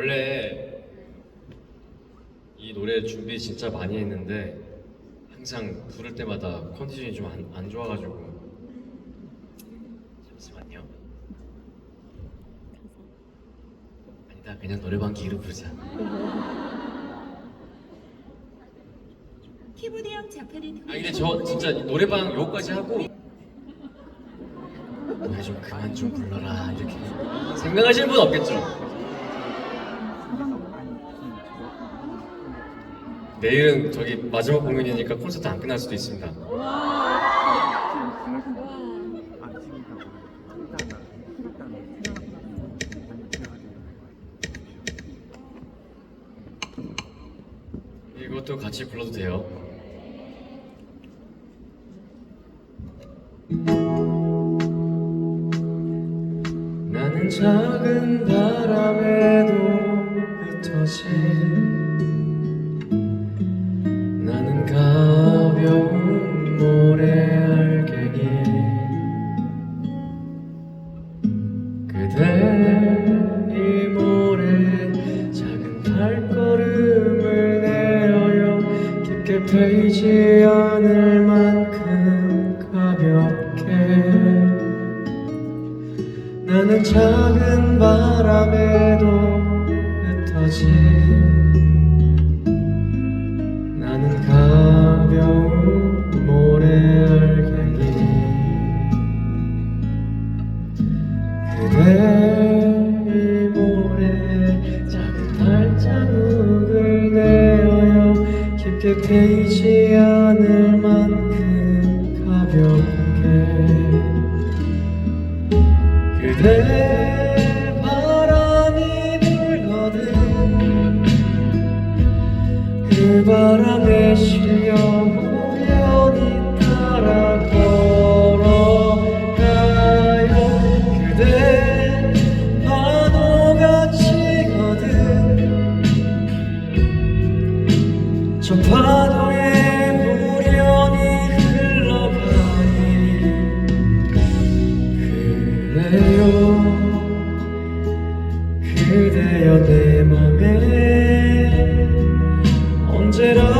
원래 이 노래 준비 진짜 많이 했는데 항상 부를 때마다 컨디션이 좀 안 안 좋아가지고 잠시만요. 아니다 그냥 노래방 기로 부르자. 키보드형 자판을 아 근데 저 진짜 노래방 요거까지 하고 노래 좀 그만 좀 불러라 이렇게 생각하시는 분 없겠죠? 내일은 저기 마지막 공연이니까 콘서트 안 끝날 수도 있습니다. 이것도 같이 불러도 돼요. 작은 바람에도 흩어진 패이지 않을 만큼 가볍게. 나는 작은 바람에도 흩어진 나는 가벼운 모래알갱이. 그대 패이지 않을 만큼 가볍게 그대 저 파도에 우연히 흘러가니 그래요. 그대여 내 맘에 언제라